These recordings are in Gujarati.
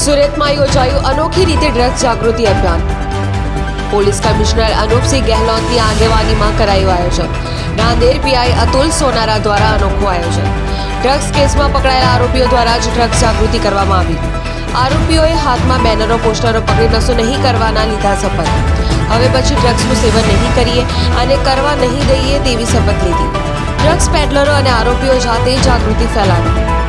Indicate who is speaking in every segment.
Speaker 1: સુરતમાં યોજાયું અનોખી રીતે ડ્રગ્સ જાગૃતિ અભિયાન. પોલીસ કમિશનર અનુપસિંહ ગેહલોતની આગેવાનીમાં કરાયું આયોજન. નાંદેડ પીઆઈ અતુલ સોનારા દ્વારા અનોખું આયોજન. ડ્રગ્સ કેસમાં પકડાયેલા આરોપીઓ દ્વારા જ ડ્રગ્સ જાગૃતિ કરવામાં આવી. આરોપીઓએ હાથમાં બેનરો, પોસ્ટરો પકડી નશો નહીં કરવાના લીધા શપથ. હવે પછી ડ્રગ્સનું સેવન નહીં કરીએ અને કરવા નહીં દઈએ તેવી શપથ લીધી. ડ્રગ્સ પેડલરો અને આરોપીઓ જાતે જાગૃતિ ફેલાવી.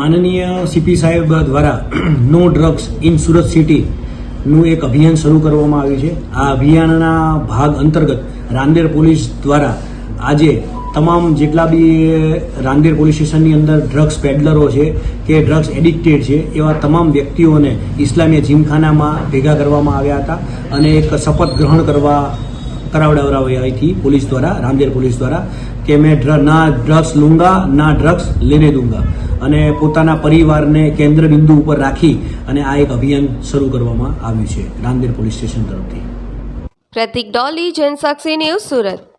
Speaker 2: માનનીય સીપી સાહેબ દ્વારા નો ડ્રગ્સ ઇન સુરત સિટીનું એક અભિયાન શરૂ કરવામાં આવ્યું છે. આ અભિયાનના ભાગ અંતર્ગત રાંદેર પોલીસ દ્વારા આજે તમામ જેટલા બી રાંદેર પોલીસ સ્ટેશનની અંદર ડ્રગ્સ પેડલરો છે કે ડ્રગ્સ એડિક્ટેડ છે, એવા તમામ વ્યક્તિઓને ઇસ્લામીય જીમખાનામાં ભેગા કરવામાં આવ્યા હતા અને એક શપથ ગ્રહણ કરવા કરાવડાવડાવી અહીંથી પોલીસ દ્વારા, રામદેર પોલીસ દ્વારા કે મેં ના ડ્રગ્સ લૂંગા, ના ડ્રગ્સ લેને દૂંગા. અને પોતાના પરિવારને કેન્દ્ર બિંદુ ઉપર રાખી અને આ એક અભિયાન શરૂ કરવામાં આવ્યું છે રામદેર પોલીસ સ્ટેશન તરફથી.
Speaker 1: પ્રતિક ડોલી, જનસાક્ષી ન્યૂઝ સુરત.